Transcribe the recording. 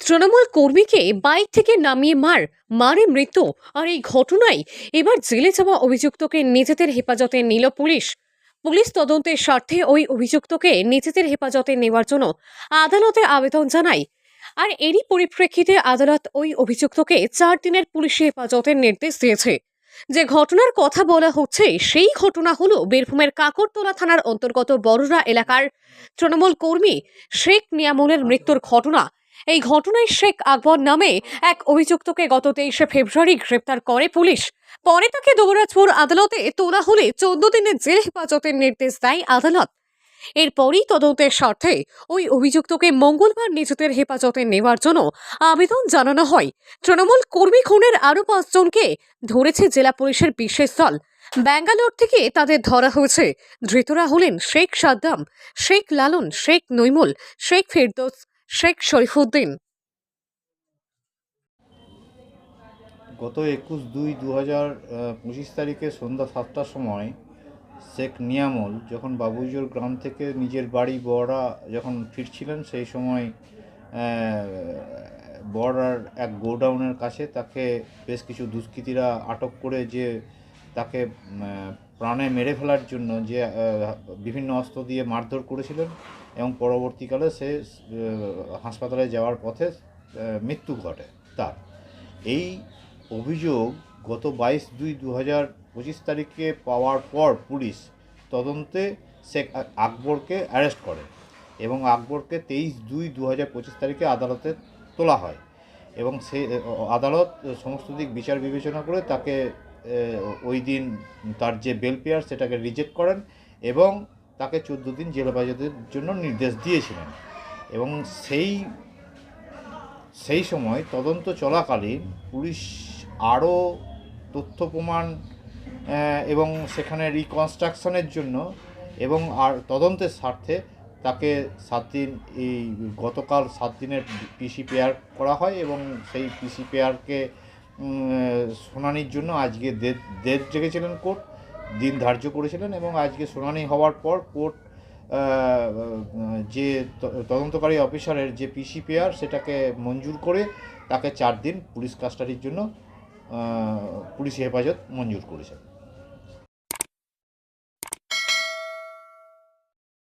তৃণমূল কর্মীকে বাইক থেকে নামিয়ে মার, মারে মৃত্যু। আর এই ঘটনায় এবার জেলে যাওয়া অভিযুক্তকে নিজেদের হেফাজতে নিল পুলিশ। পুলিশ তদন্তের স্বার্থে ওই অভিযুক্তকে নিজেদের হেফাজতে নেওয়ার জন্য আদালতে আবেদন জানায়। আর এরই পরিপ্রেক্ষিতে আদালত ওই অভিযুক্তকে চার দিনের পুলিশি হেফাজতের নির্দেশ দিয়েছে। যে ঘটনার কথা বলা হচ্ছে, সেই ঘটনা হলো বীরভূমের কাকরতলা থানার অন্তর্গত বড়রা এলাকার তৃণমূল কর্মী শেখ নিয়ামনের মৃত্যুর ঘটনা। এই ঘটনায় শেখ আকবর নামে এক অভিযুক্তকে গত তেইশে ফেব্রুয়ারি গ্রেপ্তার করে পুলিশ। পরে তাকে দৌরাজপুর আদালতে তোলা হলে চোদ্দ দিনের জেল হেফাজতের নির্দেশ দেয় আদালত। এরপরই তদন্তের স্বার্থে ওই অভিযুক্তকে মঙ্গলবার নিজেদের হেফাজতে নেওয়ার জন্য আবেদন জানানো হয়। তৃণমূল কর্মী খুনের আরও পাঁচজনকে ধরেছে জেলা পুলিশের বিশেষ দল। ব্যাঙ্গালোর থেকে তাদের ধরা হয়েছে। ধৃতরা হলেন শেখ সাদ্দাম, শেখ লালন, শেখ নৈমুল শেখ ফেরদৌস শেখ শরীফুদ্দিন। গত একুশ দুই দু হাজার পঁচিশ তারিখে সন্ধ্যা সাতটার সময় শেখ নিয়ামল যখন বাবুইজোর গ্রাম থেকে নিজের বাড়ি বড়া যখন ফিরছিলেন, সেই সময় বড়ার এক গোডাউনের কাছে তাকে বেশ কিছু দুষ্কৃতীরা আটক করে যে তাকে প্রাণে মেরে ফেলার জন্য যে বিভিন্ন অস্ত্র দিয়ে মারধর করেছিলেন এবং পরবর্তীকালে সে হাসপাতালে যাওয়ার পথে মৃত্যু ঘটে তার। এই অভিযোগ গত বাইশ দুই দু হাজার পঁচিশ তারিখে পাওয়ার পর পুলিশ তদন্তে শেখ আকবরকে অ্যারেস্ট করে এবং আকবরকে তেইশ দুই দু হাজার পঁচিশ তারিখে আদালতে তোলা হয় এবং সে, আদালত সমস্ত দিক বিচার বিবেচনা করে তাকে ওই দিন তার যে বেল পেয়ার সেটাকে রিজেক্ট করেন এবং তাকে চোদ্দ দিন জেল হেফাজতের জন্য নির্দেশ দিয়েছিলেন। এবং সেই সেই সময় তদন্ত চলাকালীন পুলিশ আরও তথ্য প্রমাণ এবং সেখানে রিকনস্ট্রাকশনের জন্য এবং আর তদন্তের স্বার্থে তাকে সাত দিন, এই গতকাল সাত দিনের পিসি পেয়ার করা হয় এবং সেই পিসিপিআরকে শুনানির জন্য আজকে ডেট জেগেছিলেন কোর্ট, দিন ধার্য করেছিলেন এবং আজকে শুনানি হওয়ার পর কোর্ট যে তদন্তকারী অফিসারের যে পিসি পেয়ার সেটাকে মঞ্জুর করে তাকে চার দিন পুলিশ কাস্টাডির জন্য পুলিশ হেফাজত মঞ্জুর করেছে